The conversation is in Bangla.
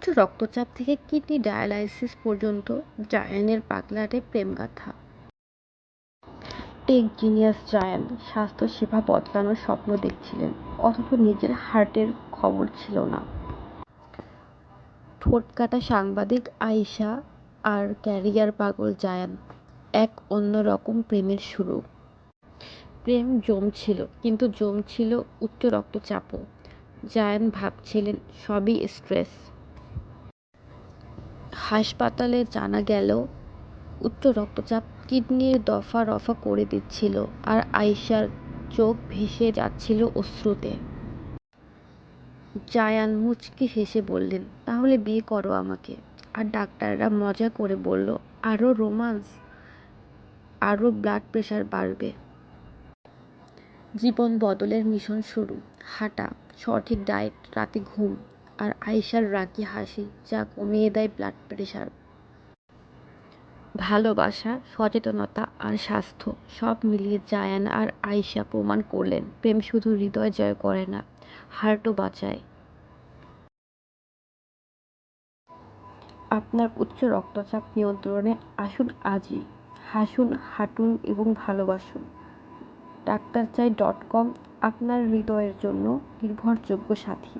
উচ্চ রক্তচাপ থেকে কিডনি ডায়ালাইসিস পর্যন্ত জায়ানের পাগলাটে প্রেমগাথা। টেক জিনিয়াস জায়ান স্বাস্থ্যসেবা বদলানোর স্বপ্ন দেখছিলেন, অথচ নিজের হার্টের খবর ছিল না। ঠোঁটকাটা সাংবাদিক আয়েশা আর ক্যারিয়ার পাগল জায়ান, এক অন্যরকম প্রেমের শুরু। প্রেম জমছিল, কিন্তু জমছিল উচ্চ রক্তচাপও। জায়ান ভাবছিলেন, সবই স্ট্রেস। হাসপাতালে জানা গেল, উচ্চ রক্তচাপ কিডনির দফা রফা করে দিচ্ছিল আর আয়েশার চোখ ভেসে যাচ্ছিল অশ্রুতে। জায়ান মুচকি হেসে বললেন, তাহলে বিয়ে করো আমাকে। আর ডাক্তাররা মজা করে বলল আরও রোমান্স আরও ব্লাড প্রেশার বাড়বে। জীবন বদলের মিশন শুরু, হাঁটা, সঠিক ডায়েট, রাতে ঘুম আর আয়েশার রাগী হাসি যা কমিয়ে দেয় ব্লাড প্রেশার ভালোবাসা, সচেতনতা আর স্বাস্থ্য সব মিলিয়ে জায়ান আর আয়েশা প্রমাণ করলেন, প্রেম শুধু হৃদয় জয় করে না হার্টও বাঁচায়। আপনার উচ্চ রক্তচাপ নিয়ন্ত্রণে আসুন আজই। হাসুন, হাঁটুন এবং ভালোবাসুন। ডাক্তার চাই ডট কম আপনার হৃদয়ের জন্য নির্ভরযোগ্য সাথী।